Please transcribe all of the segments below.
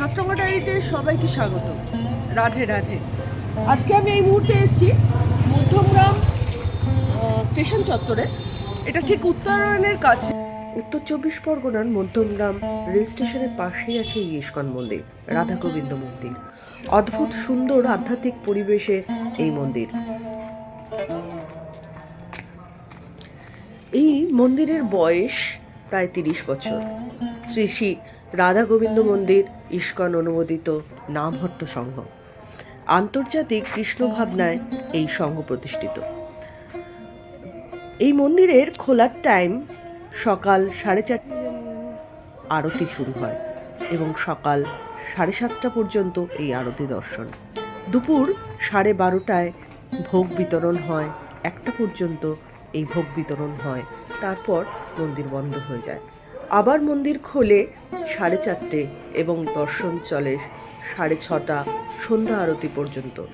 মাছরাঙা ডায়েরিতে সবাইকে স্বাগত। রাধে রাধে। আজকে আমি এই মুহূর্তে এসেছি মধ্যমগ্রাম স্টেশন চত্বরে। এটা ঠিক উত্তরায়ণের কাছে। উত্তর চব্বিশ পরগনার মধ্যমগ্রাম রেল স্টেশনের পাশেই আছে ইস্কন মন্দির রাধা গোবিন্দ মন্দির। অদ্ভুত, সুন্দর, আধ্যাত্মিক পরিবেশে এই মন্দির। এই মন্দিরের বয়স প্রায় তিরিশ বছর। শ্রী শ্রী রাধা গোবিন্দ মন্দির ইস্কন অনুমোদিত নামহট্ট সংঘ। আন্তর্জাতিক কৃষ্ণ ভাবনায় এই সংঘ প্রতিষ্ঠিত। এই মন্দিরের খোলার টাইম সকাল সাড়ে চারটে আরতি শুরু হয় এবং সকাল সাড়ে সাতটা পর্যন্ত এই আরতি দর্শন। দুপুর সাড়ে বারোটায় ভোগ বিতরণ হয়, একটা পর্যন্ত এই ভোগ বিতরণ হয়, তারপর মন্দির বন্ধ হয়ে যায়। আবার মন্দির খোলে সাড়ে চারটে এবং দর্শন চলে সাড়ে ছটা সন্ধ্যা আরতি পর্যন্ত।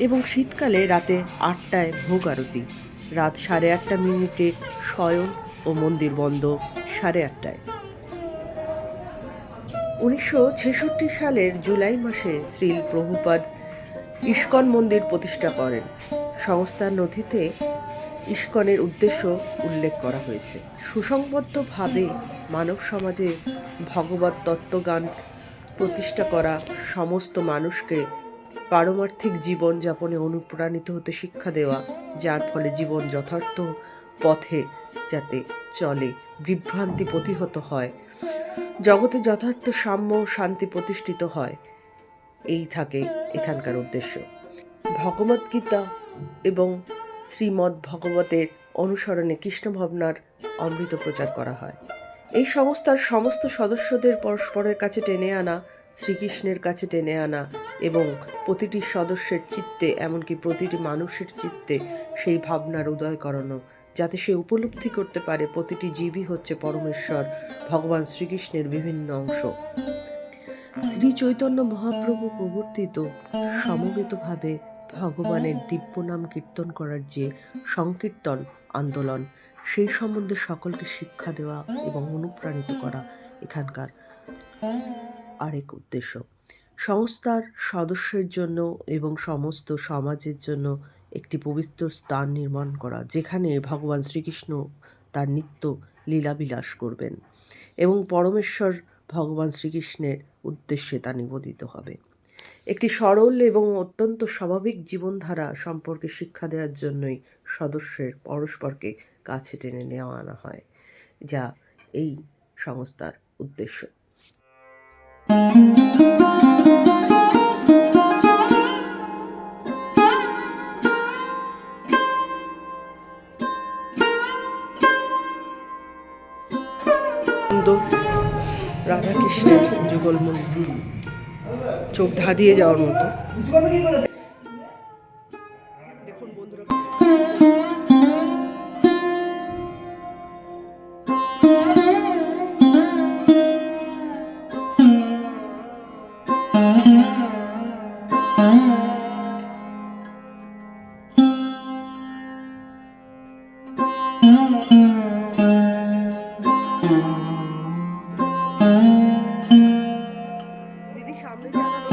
এবং শীতকালে রাতে আটটায় ভোগ আরতি। রাত সাড়ে আটটা মিনিটে শয়ন ও মন্দির বন্ধ সাড়ে আটটায়। উনিশশো ছেষট্টি সালের জুলাই মাসে শ্রীল প্রভুপাদ ইস্কন মন্দির প্রতিষ্ঠা করেন। সংস্থার নথিতে ইস্কনের উদ্দেশ্য উল্লেখ করা হয়েছে। সুসংবদ্ধভাবে মানব সমাজে ভগবত তত্ত্বগান প্রতিষ্ঠা করা সমস্ত মানুষকে পারমার্থিক জীবন যাপনে অনুপ্রাণিত হতে শিক্ষা দেওয়া, যার ফলে জীবন যথার্থ পথে যাতে চলে, বিভ্রান্তি প্রতিহত হয়, জগতে যথার্থ সাম্য শান্তি প্রতিষ্ঠিত হয়। এই থাকে এখানকার উদ্দেশ্য। ভগবত গীতা এবং শ্রীমদ্ ভগবতের অনুসরণে কৃষ্ণ ভাবনার অমৃত প্রচার করা হয়। এই সংস্থার সমস্ত সদস্যদের পরস্পরের কাছে টেনে আনা, শ্রীকৃষ্ণের কাছে টেনে আনা এবং প্রতিটি সদস্যের চিত্তে, এমনকি প্রতিটি মানুষের চিত্তে সেই ভাবনার উদয় করানো, যাতে সে উপলব্ধি করতে পারে প্রতিটি জীবই হচ্ছে পরমেশ্বর, ভগবান শ্রীকৃষ্ণের বিভিন্ন অংশ। শ্রী চৈতন্য মহাপ্রভু প্রবর্তিত সমবেতভাবে ভগবানের দিব্য নাম কীর্তন করার যে সংকীর্তন আন্দোলন সেই সম্বন্ধে সকলকে শিক্ষা দেওয়া এবং অনুপ্রাণিত করা এখানকার আরেক উদ্দেশ্য। সংস্থার সদস্যের জন্য এবং সমস্ত সমাজের জন্য একটি পবিত্র স্থান নির্মাণ করা যেখানে ভগবান শ্রীকৃষ্ণ তার নিত্য লীলাবিলাস করবেন এবং পরমেশ্বর ভগবান শ্রীকৃষ্ণের উদ্দেশ্যে তা নিবেদিত হবে। একটি সরল এবং অত্যন্ত স্বাভাবিক জীবনধারা সম্পর্কে শিক্ষা দেওয়ার জন্যই সদস্যের পরস্পরকে কাছে টেনে নেওয়া আনা হয়, যা এই সংস্থার উদ্দেশ্য। রাধাকৃষ্ণের যুগল মন্দির চোখ ধাঁধিয়ে যাওয়ার মতো you. সামনে জানা